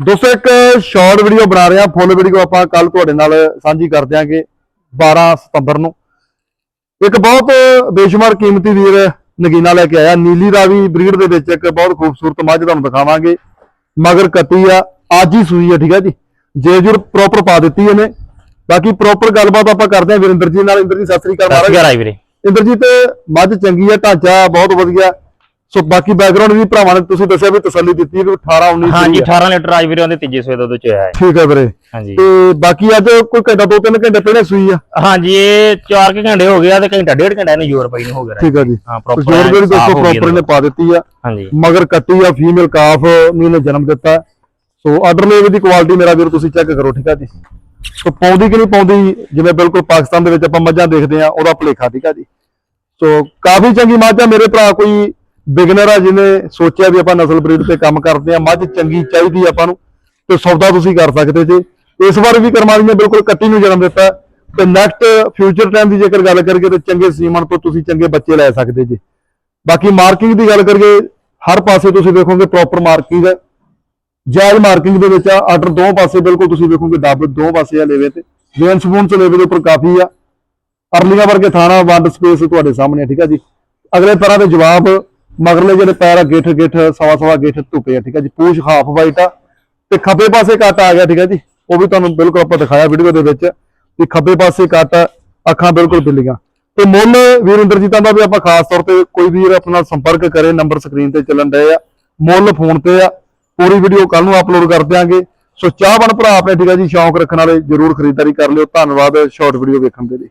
ਦੋਸਤੋ ਇੱਕ short video ਬਣਾ ਰਹੇ ਫੁੱਲ ਵੀਡੀਓ ਆਪਾਂ ਕੱਲ ਤੁਹਾਡੇ ਨਾਲ ਸਾਂਝੀ ਕਰ ਦਿਆਂਗੇ 12 ਸਤੰਬਰ ਨੂੰ। ਇੱਕ ਬਹੁਤ ਬੇਸ਼ੁਮਾਰ ਕੀਮਤੀ ਵੀਰ ਨਗੀਨਾ ਲੈ ਕੇ ਆਇਆ ਨੀਲੀ ਰਾਵੀ ਬਰੀਡ ਦੇ ਵਿੱਚ ਇੱਕ ਬਹੁਤ ਖੂਬਸੂਰਤ ਮੱਝ ਤੁਹਾਨੂੰ ਦਿਖਾਵਾਂਗੇ ਮਗਰ ਕੱਟੀ ਆ ਅੱਜ ਹੀ ਸੂਈ ਆ ਠੀਕ ਹੈ ਜੀ। ਜੇਜੁਰ ਪ੍ਰੋਪਰ ਪਾ ਦਿੱਤੀ ਇਹਨੇ। ਬਾਕੀ ਪ੍ਰੋਪਰ ਗੱਲਬਾਤ ਆਪਾਂ ਕਰਦੇ ਹਾਂ ਵੀਰਿੰਦਰ ਜੀ ਨਾਲ। ਇੰਦਰ ਜੀ ਸਤਿ ਸ੍ਰੀ ਅਕਾਲ ਸਤਿ ਸ਼੍ਰੀ ਮਹਾਰਾਜ। ਅਕਾਲ ਵੀਰੇ। ਇੰਦਰਜੀਤ ਮੱਝ ਚੰਗੀ ਆ ਢਾਂਚਾ ਬਹੁਤ ਵਧੀਆ। ਸੋ ਬਾਕੀ ਬੈਕਗ੍ਰਾਉਂਡ ਵੀ ਭਰਾਵਾਂ ਨੇ ਤੁਸੀਂ ਦੱਸਿਆ ਵੀ ਤਸੱਲੀ ਦਿੱਤੀ ਵੀ 18 19 ਹਾਂਜੀ ਸੂਈ ਆ। 18 ਲੀਟਰ ਅੱਜ ਵੀਰੇ ਉਹਦੇ ਤੀਜੇ ਸਵੇਦ ਉਹਦੇ ਚ ਹੋਇਆ ਹੈ। ਠੀਕ ਹੈ ਵੀਰੇ। ਹਾਂਜੀ। ਤੇ ਬਾਕੀ ਅੱਜ ਕੋਈ ਘੰਟਾ ਦੋ ਤਿੰਨ ਘੰਟੇ ਪਹਿਲੇ ਸੂਈ ਆ। ਹਾਂਜੀ ਇਹ 4 ਕਿ ਘੰਟੇ ਹੋ ਗਿਆ ਤੇ ਘੰਟਾ ਡੇਢ ਘੰਟਾ ਇਹਨੂੰ ਜ਼ੋਰ ਪਈ ਨੂੰ ਹੋ ਗਿਆ ਠੀਕ ਹੈ ਜੀ। ਹਾਂ ਪ੍ਰੋਪਰ ਜੋਰ ਵੀ ਦੋਸਤੋ ਪ੍ਰੋਪਰ ਨੇ ਪਾ ਦਿੱਤੀ ਆ। ਹਾਂਜੀ। ਮਗਰ ਕੱਟੀ ਆ ਫੀਮੇਲ ਕਾਫ ਨੂੰ ਇਹਨੇ ਜਨਮ ਦਿੱਤਾ। ਸੋ ਆਰਡਰ ਲੇਵੇ ਦੀ ਕੁਆਲਿਟੀ ਮੇਰਾ ਵੀਰ ਤੁਸੀਂ ਚੈੱਕ ਕਰੋ ਠੀਕ ਆ ਜੀ। ਸੋ ਪਾਉਂਦੀ ਕਿ ਨਹੀਂ ਪਾਉਂਦੀ ਜਿਵੇਂ ਬਿਲਕੁਲ ਪਾਕਿਸਤਾਨ ਦੇ ਵਿੱਚ ਆਪਾਂ ਮੱਝਾਂ ਦੇਖਦੇ ਆ ਉਹਦਾ ਭਲੇਖਾ ਠੀਕ ਆ ਜੀ। ਸੋ ਕਾਫੀ ਚੰਗੀ ਮੱਝ ਆ ਮੇਰੇ ਭਰਾ ਕੋਈ ਬਿਗਨਰ ਆ ਜਿਹਨੇ ਸੋਚਿਆ ਵੀ ਆਪਾਂ ਨਸਲ ਬਰੀਡ ਤੇ ਕੰਮ ਕਰਦੇ ਆ ਮੱਝ ਚੰਗੀ ਚਾਹੀਦੀ ਆਪਾਂ ਨੂੰ ਤੇ ਸੌਦਾ ਤੁਸੀਂ ਕਰ ਸਕਦੇ ਜੇ। ਇਸ ਵਾਰ ਵੀ ਕਰਮਾਲੀ ਨੇ ਬਿਲਕੁਲ ਕੱਟੀ ਨੂੰ ਜਨਮ ਦਿੱਤਾ ਤੇ ਨੈਕਸਟ ਫਿਊਚਰ ਟਾਈਮ ਦੀ ਜੇਕਰ ਗੱਲ ਕਰੀਏ ਤੇ ਚੰਗੇ ਸੀਮਨ ਤੋਂ ਤੁਸੀਂ ਚੰਗੇ ਬੱਚੇ ਲੈ ਸਕਦੇ ਜੇ। ਬਾਕੀ ਮਾਰਕਿੰਗ ਦੀ ਗੱਲ ਕਰੀਏ ਹਰ ਪਾਸੇ ਤੁਸੀਂ ਦੇਖੋਗੇ ਪ੍ਰੋਪਰ ਮਾਰਕਿੰਗ ਹੈ। ਜਾਇਜ਼ ਮਾਰਕਿੰਗ ਦੇ ਵਿੱਚ ਆ ਆਰਡਰ ਦੋ ਪਾਸੇ ਬਿਲਕੁਲ ਤੁਸੀਂ ਵੇਖੋਗੇ ਡੱਬ ਦੋ ਪਾਸੇ ਆ ਲੇਵੇ ਤੇ। ਜੇਨ ਸਪੂਨ ਚ ਲੇਵੇ ਦੇ ਉੱਪਰ ਕਾਫੀ ਆ। ਅਰਲੀਆਂ ਵਰਗੇ ਥਾਣਾ ਵੰਡ ਸਪੇਸ ਤੁਹਾਡੇ ਸਾਹਮਣੇ ਆ, ਠੀਕ ਆ ਜੀ। ਅਗਲੇ ਤਰ੍ਹਾਂ ਦੇ ਜਵਾਬ ਮਗਰਲੇ ਜਿਹੜੇ ਪੈਰ ਆ, ਗਿੱਠ ਗਿੱਠ, ਸਵਾ ਸਵਾ ਗਿੱਠ ਧੁੱਪੇ ਆ, ਠੀਕ ਆ ਜੀ? ਪੂਛ ਹਾਫ ਵਾਈਟ ਆ। ਤੇ ਖੱਬੇ ਪਾਸੇ ਕੱਟ ਆ ਗਿਆ, ਠੀਕ ਆ ਜੀ? ਉਹ ਵੀ ਤੁਹਾਨੂੰ ਬਿਲਕੁਲ ਆਪਾਂ ਦਿਖਾਇਆ ਵੀਡੀਓ ਦੇ ਵਿੱਚ। ਵੀ ਖੱਬੇ ਪਾਸੇ ਕੱਟ ਅੱਖਾਂ ਬਿਲਕੁਲ ਬਿੱਲੀਆਂ। ਤੇ ਮੁੱਲ ਵੀਰ ਇੰਦਰਜੀਤਾਂ ਦਾ ਵੀ ਆਪਾਂ ਖਾਸ ਤੌਰ ਤੇ ਕੋਈ ਵੀਰ ਆਪਣਾ ਸੰਪਰਕ ਕਰੇ ਨੰਬਰ ਸਕਰੀਨ ਤੇ ਚੱਲਣ ਡਏ ਆ। ਮੁੱਲ ਫੋਨ ਤੇ ਆ। ਪੂਰੀ ਵੀਡੀਓ ਕੱਲ ਨੂੰ ਅਪਲੋਡ ਕਰ ਦਿਆਂਗੇ। ਸੋ ਚਾਹਵਾਨ ਭਰਾ ਆਪਣੇ, ਠੀਕ ਆ ਜੀ? ਸ਼ੌਂਕ ਰੱਖਣ ਵਾਲੇ ਜਰੂਰ ਖਰੀਦਦਾਰੀ ਕਰ ਲਿਓ। ਧੰਨਵਾਦ ਸ਼ਾਰਟ ਵੀਡੀਓ ਵੇਖਣ ਦੇ ਲਈ।